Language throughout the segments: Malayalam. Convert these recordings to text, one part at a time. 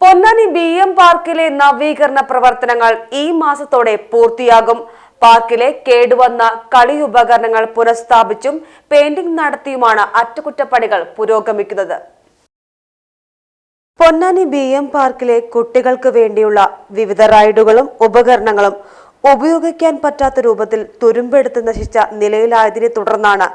പൊന്നാനി ബി എം പാർക്കിലെ നവീകരണ പ്രവർത്തനങ്ങൾ ഈ മാസത്തോടെ പൂർത്തിയാകും. പാർക്കിലെ കേടുവന്ന കളി ഉപകരണങ്ങൾ പുനഃസ്ഥാപിച്ചും പെയിന്റിംഗ് നടത്തിയുമാണ് അറ്റകുറ്റപ്പണികൾ പുരോഗമിക്കുന്നത്. പൊന്നാനി ബി എം പാർക്കിലെ കുട്ടികൾക്ക് വേണ്ടിയുള്ള വിവിധ റൈഡുകളും ഉപകരണങ്ങളും ഉപയോഗിക്കാൻ പറ്റാത്ത രൂപത്തിൽ തുരുമ്പെടുത്ത് നശിച്ച നിലയിലായതിനെ തുടർന്നാണ്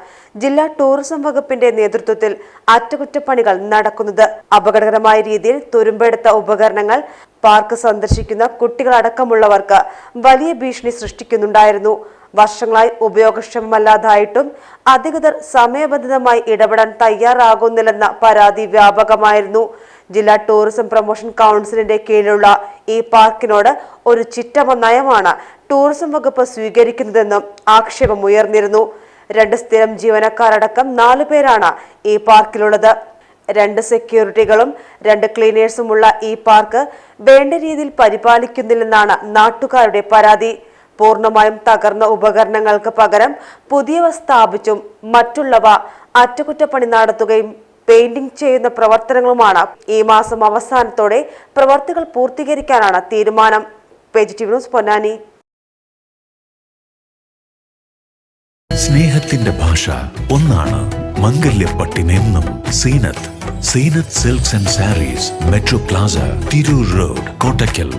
ജില്ലാ ടൂറിസം വകുപ്പിന്റെ നേതൃത്വത്തിൽ അറ്റകുറ്റപ്പണികൾ നടക്കുന്നത്. അപകടകരമായ രീതിയിൽ തുരുമ്പെടുത്ത ഉപകരണങ്ങൾ പാർക്ക് സന്ദർശിക്കുന്ന കുട്ടികളടക്കമുള്ളവർക്ക് വലിയ ഭീഷണി സൃഷ്ടിക്കുന്നുണ്ടായിരുന്നു. വർഷങ്ങളായി ഉപയോഗക്ഷമമല്ലാതായിട്ടും അധികൃതർ സമയബന്ധിതമായി ഇടപെടാൻ തയ്യാറാകുന്നില്ലെന്ന പരാതി വ്യാപകമായിരുന്നു. ജില്ലാ ടൂറിസം പ്രൊമോഷൻ കൗൺസിലിന്റെ കീഴിലുള്ള ഈ പാർക്കിനോട് ഒരു ചിറ്റമ നയമാണ് ടൂറിസം വകുപ്പ് സ്വീകരിക്കുന്നതെന്നും ആക്ഷേപമുയർന്നിരുന്നു രണ്ട് സ്ഥിരം ജീവനക്കാരടക്കം നാലു പേരാണ് ഈ പാർക്കിലുള്ളത്. രണ്ട് സെക്യൂരിറ്റികളും രണ്ട് ക്ലീനേഴ്സുമുള്ള ഈ പാർക്ക് വേണ്ട രീതിയിൽ പരിപാലിക്കുന്നില്ലെന്നാണ് നാട്ടുകാരുടെ പരാതി. പൂർണമായും തകർന്ന ഉപകരണങ്ങൾക്ക് പകരം പുതിയവ സ്ഥാപിച്ചും മറ്റുള്ളവ അറ്റകുറ്റപ്പണി നടത്തുകയും പെയിന്റിംഗ് ചെയ്യുന്ന പ്രവർത്തനങ്ങളുമാണ് ഈ മാസം അവസാനത്തോടെ പ്രവർത്തികൾ പൂർത്തീകരിക്കാനാണ് തീരുമാനം. Positive news Ponnani. സ്നേഹത്തിന്റെ ഭാഷ ഒന്നാണ് മംഗല്യപ്പട്ടിനെന്നും Seenath. Seenath silks and sarees metro plaza Tirur road Kottakkal.